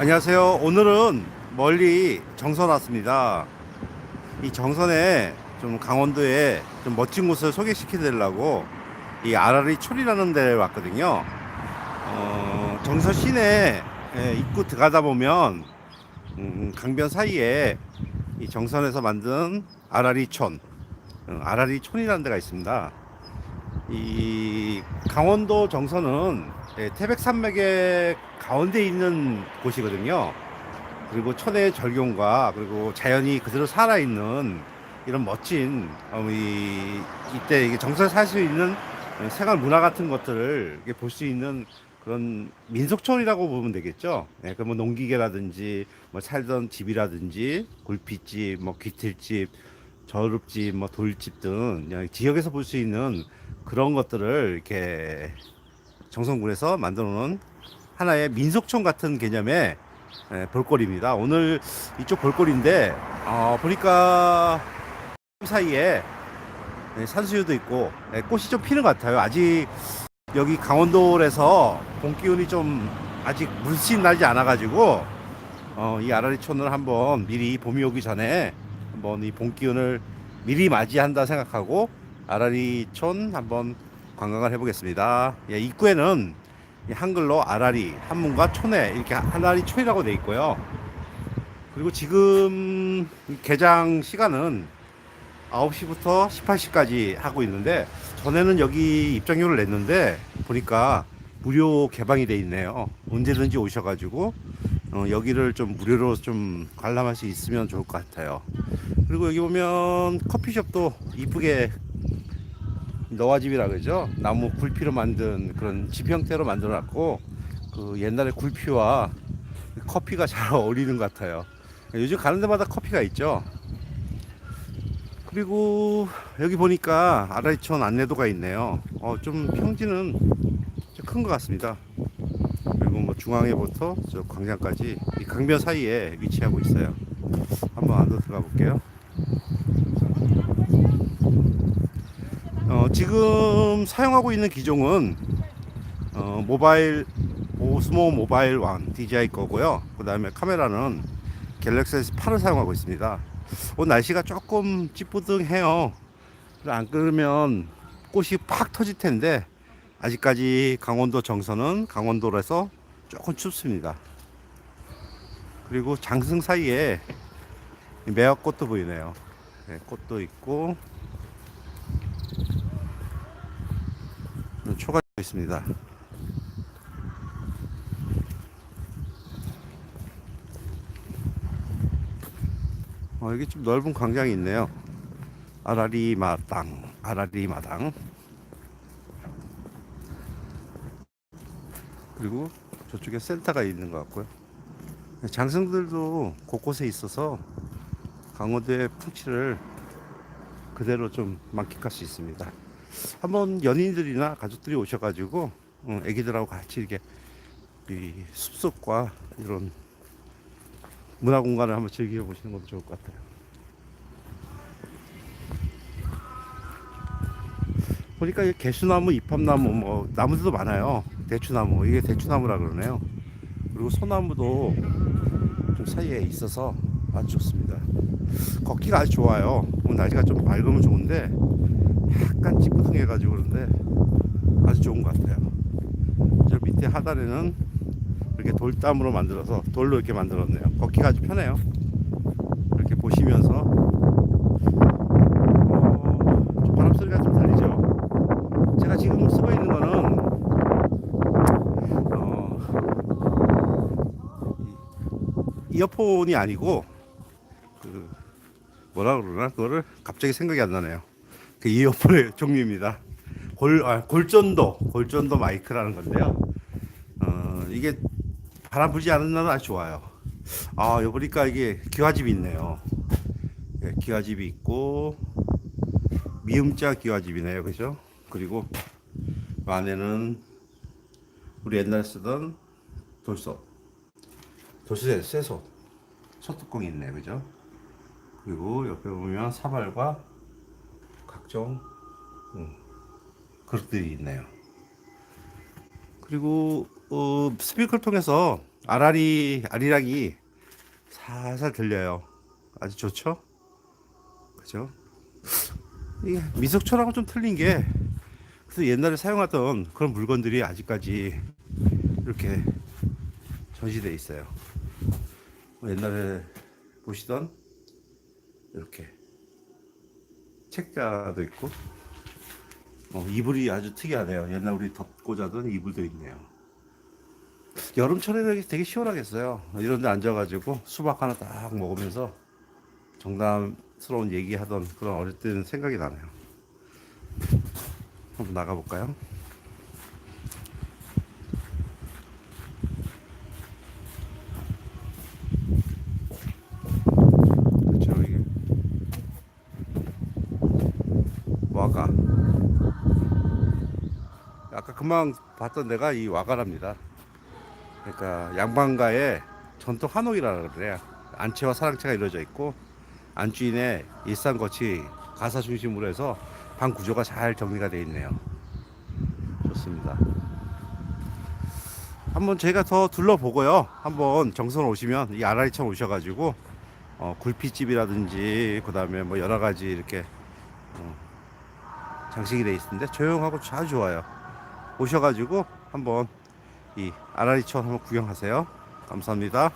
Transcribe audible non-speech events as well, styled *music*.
안녕하세요. 오늘은 멀리 정선 왔습니다. 이 정선에 좀 강원도에 좀 멋진 곳을 소개시켜 드리려고 이 아라리 촌이라는 데를 왔거든요. 어, 정선 시내 에 입구 들어가다 보면 음, 강변 사이에 이 정선에서 만든 아라리촌, 어, 아라리 촌이라는 데가 있습니다. 이 강원도 정선은 예, 태백 산맥의 가운데 있는 곳이거든요. 그리고 천혜의 절경과 그리고 자연이 그대로 살아있는 이런 멋진 어, 이 이때 이게 정선에 살 수 있는 생활 문화 같은 것들을 볼 수 있는 그런 민속촌이라고 보면 되겠죠. 예, 그뭐 농기계라든지 뭐 살던 집이라든지 굴핏집, 뭐 귀틀집, 저릅집, 뭐 돌집 등 지역에서 볼 수 있는 그런 것들을 이렇게 정선군에서 만들어 놓은 하나의 민속촌 같은 개념의 예, 볼거리입니다. 오늘 이쪽 볼거리인데 어, 보니까 사이에 예, 산수유도 있고 예, 꽃이 좀 피는 것 같아요. 아직 여기 강원도에서 봄 기운이 좀 아직 물씬 나지 않아 가지고 어, 이 아라리촌을 한번 미리 봄이 오기 전에 한번 이 봄 기운을 미리 맞이한다 생각하고 아라리촌 한번 관광을 해보겠습니다. 예, 입구에는 이 한글로 아라리, 한문과 촌에 이렇게 아라리 촌이라고 돼 있고요. 그리고 지금 개장 시간은 9시부터 18시까지 하고 있는데 전에는 여기 입장료를 냈는데 보니까 무료 개방이 돼 있네요. 언제든지 오셔가지고 어, 여기를 좀 무료로 좀 관람할 수 있으면 좋을 것 같아요. 그리고 여기 보면 커피숍도 이쁘게 너와집이라 그러죠. 나무 굴피로 만든 그런 집 형태로 만들어 놨고 그 옛날에 굴피와 커피가 잘 *laughs* 어울리는 것 같아요. 요즘 가는 데마다 커피가 있죠. 그리고 여기 보니까 아라이촌 안내도가 있네요. 어, 좀 평지는 좀 큰 것 같습니다. 그리고 뭐 중앙에부터 저 광장까지 이 강변 사이에 위치하고 있어요. 한번 안으로 들어가 볼게요. 어, 지금 사용하고 있는 기종은 어, 모바일 오스모 모바일 1 DJI 거고요. 그 다음에 카메라는 갤럭시 S8을 사용하고 있습니다. 오늘 날씨가 조금 찌뿌둥해요. 안 그러면 꽃이 팍 터질 텐데 아직까지 강원도 정선은 강원도라서 조금 춥습니다. 그리고 장승 사이에 매화꽃도 보이네요. 네, 꽃도 있고 초가 있습니다. 어, 여기 좀 넓은 광장이 있네요. 아라리 마당, 아라리 마당. 그리고 저쪽에 센터가 있는 것 같고요. 장승들도 곳곳에 있어서 강원도의 풍치를 그대로 좀 만끽할 수 있습니다. 한번 연인들이나 가족들이 오셔가지고 어, 애기들하고 같이 이렇게 이 숲속과 이런 문화 공간을 한번 즐겨 보시는 것도 좋을 것 같아요. 보니까 이 개수나무, 이팝나무, 뭐 나무들도 많아요. 대추나무, 이게 대추나무라 그러네요. 그리고 소나무도 좀 사이에 있어서 아주 좋습니다. 걷기가 아주 좋아요. 날씨가 좀 맑으면 좋은데 약간 찌뿌둥해가지고 그런데 아주 좋은 것 같아요. 저 밑에 하단에는 이렇게 돌담으로 만들어서 돌로 이렇게 만들었네요. 걷기가 아주 편해요. 이렇게 보시면서 어, 좀 바람 소리가 좀 들리죠. 제가 지금 쓰고 있는 거는 어, 이- 이어폰이 아니고 그 뭐라 그러나 그거를 갑자기 생각이 안 나네요. 그 이어폰의 종류입니다. 골, 아, 골전도, 골전도 마이크라는 건데요. 어, 이게 바람 불지 않은 날은 아주 좋아요. 아, 여기 보니까 이게 기와집이 있네요. 예, 기와집이 있고, 미음자 기와집이네요. 그죠? 그리고 그 안에는 우리 옛날에 쓰던 돌솥, 돌솥에 쇠솥, 소뚜껑이 있네요. 그죠? 그리고 옆에 보면 사발과 각종 음, 그릇들이 있네요. 그리고 어, 스피커를 통해서 아라리 아리랑이 살살 들려요. 아주 좋죠? 그죠? 이게 미석초랑은 좀 틀린 게 그래서 옛날에 사용하던 그런 물건들이 아직까지 이렇게 전시돼 있어요. 뭐 옛날에 보시던 이렇게 책자도 있고 어, 이불이 아주 특이하네요. 옛날 우리 덮고 자던 이불도 있네요. 여름철에는 되게 시원하겠어요. 이런 데 앉아가지고 수박 하나 딱 먹으면서 정담스러운 얘기하던 그런 어릴 때는 생각이 나네요. 한번 나가볼까요? 그렇죠, 이게. 와가. 아까 금방 봤던 데가 이 와가랍니다. 그러니까 양반가의 전통 한옥이라 그래요. 안채와 사랑채가 이루어져 있고 안주인의 일상 거치 가사 중심으로 해서 방 구조가 잘 정리가 되어 있네요. 좋습니다. 한번 저희가 더 둘러보고요. 한번 정선 오시면 이 아라리천 오셔가지고 어, 굴피집이라든지 그 다음에 뭐 여러 가지 이렇게 어, 장식이 되어 있는데 조용하고 아주 좋아요. 오셔가지고 한번 이 아라리천 한번 구경하세요. 감사합니다.